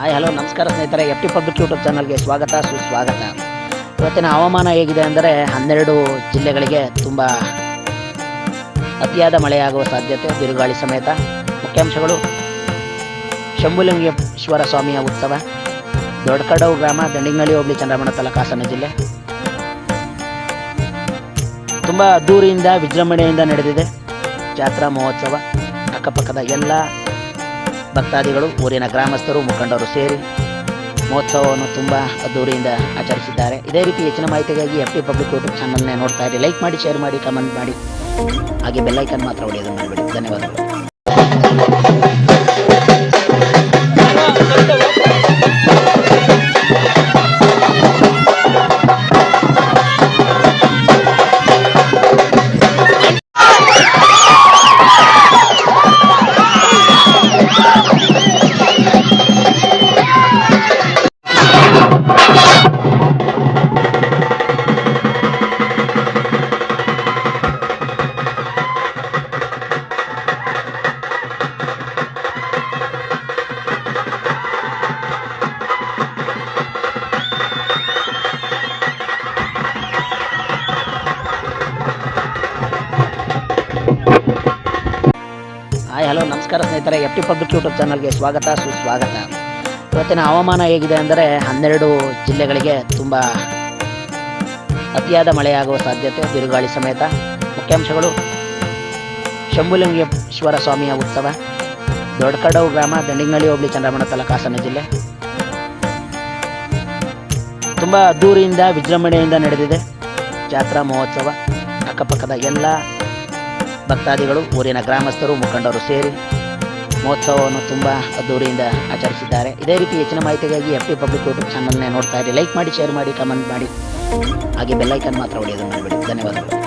Hi, hello, ನಮಸ್ಕಾರ ಸ್ನೇಹಿತರೆ. F T public YouTube ಚಾನಲ್ಗೆ ಸ್ವಾಗತ, ಸುಸ್ವಾಗತ. ಇವತ್ತಿನ ಹವಾಮಾನ ಹೇಗಿದೆ ಅಂದರೆ ಹನ್ನೆರಡು ಜಿಲ್ಲೆಗಳಿಗೆ ತುಂಬ ಅತಿಯಾದ ಮಳೆಯಾಗುವ ಸಾಧ್ಯತೆ, ಬಿರುಗಾಳಿ ಸಮೇತ. ಮುಖ್ಯಾಂಶಗಳು, ಶಂಭುಲಿಂಗೇಶ್ವರ ಸ್ವಾಮಿಯ ಉತ್ಸವ, ದೊಡ್ಡಕಡವು ಗ್ರಾಮ ದಂಡಿಂಗಳಿ ಹೋಬಳಿ ಚಂದ್ರಮಣ ತಾಲೂಕು ಹಾಸನ ಜಿಲ್ಲೆ. ತುಂಬ ಅದ್ದೂರಿಯಿಂದ ವಿಜೃಂಭಣೆಯಿಂದ ನಡೆದಿದೆ ಜಾತ್ರಾ ಮಹೋತ್ಸವ. ಅಕ್ಕಪಕ್ಕದ ಎಲ್ಲ ಭಕ್ತಾದಿಗಳು, ಊರಿನ ಗ್ರಾಮಸ್ಥರು, ಮುಖಂಡರು ಸೇರಿ ಮಹೋತ್ಸವವನ್ನು ತುಂಬ ಅದ್ದೂರಿಯಿಂದ ಆಚರಿಸಿದ್ದಾರೆ. ಇದೇ ರೀತಿ ಹೆಚ್ಚಿನ ಮಾಹಿತಿಗಾಗಿ ಎಫ್ ಟಿ ಪಬ್ಲಿಕ್ ಯೂಟ್ಯೂಬ್ ಚಾನಲ್ನೇ ನೋಡ್ತಾ ಇರಿ. ಲೈಕ್ ಮಾಡಿ ಶೇರ್ ಮಾಡಿ ಕಮೆಂಟ್ ಮಾಡಿ. ಹಾಗೆ ಬೆಲ್ಲೈಕನ್ ಮಾತ್ರ ಹೊಡೆಯೋದನ್ನು ಮಾಡಬೇಡಿ ಧನ್ಯವಾದಗಳು. ಹಾಯ್, ಹಲೋ, ನಮಸ್ಕಾರ ಸ್ನೇಹಿತರೆ. ಎಫ್ ಟಿ ಪಬ್ಲಿಕ್ ಯೂಟ್ಯೂಬ್ ಚಾನಲ್ಗೆ ಸ್ವಾಗತ, ಸುಸ್ವಾಗತ. ಇವತ್ತಿನ ಹವಾಮಾನ ಹೇಗಿದೆ ಅಂದರೆ ಹನ್ನೆರಡು ಜಿಲ್ಲೆಗಳಿಗೆ ತುಂಬ ಅತಿಯಾದ ಮಳೆಯಾಗುವ ಸಾಧ್ಯತೆ, ಬಿರುಗಾಳಿ ಸಮೇತ. ಮುಖ್ಯಾಂಶಗಳು, ಶಂಭುಲಿಂಗೇಶ್ವರ ಸ್ವಾಮಿಯ ಉತ್ಸವ ದೊಡ್ಡಕಡವು ಗ್ರಾಮ ದಂಡಿಂಗಳಿ ಹೋಬಳಿ, ಚಂದ್ರಮಣ ತಾಲೂಕು ಜಿಲ್ಲೆ. ತುಂಬ ಅದ್ದೂರಿಯಿಂದ ವಿಜೃಂಭಣೆಯಿಂದ ನಡೆದಿದೆ ಜಾತ್ರಾ ಮಹೋತ್ಸವ. ಅಕ್ಕಪಕ್ಕದ ಎಲ್ಲ ಭಕ್ತಾದಿಗಳು, ಊರಿನ ಗ್ರಾಮಸ್ಥರು, ಮುಖಂಡರು ಸೇರಿ ಮಹೋತ್ಸವವನ್ನು ತುಂಬ ಅದ್ದೂರಿಯಿಂದ ಆಚರಿಸಿದ್ದಾರೆ. ಇದೇ ರೀತಿ ಹೆಚ್ಚಿನ ಮಾಹಿತಿಗಾಗಿ ಎಫ್ ಟಿ ಪಬ್ಲಿಕ್ ಯೂಟ್ಯೂಬ್ ಚಾನಲ್ನೇ ನೋಡ್ತಾ ಇರಿ. ಲೈಕ್ ಮಾಡಿ ಶೇರ್ ಮಾಡಿ ಕಮೆಂಟ್ ಮಾಡಿ. ಹಾಗೆ ಬೆಲ್ಲೈಕನ್ ಮಾತ್ರ ಹೊಡೆಯೋದನ್ನು ಮಾಡಿಬಿಡಿ ಧನ್ಯವಾದಗಳು.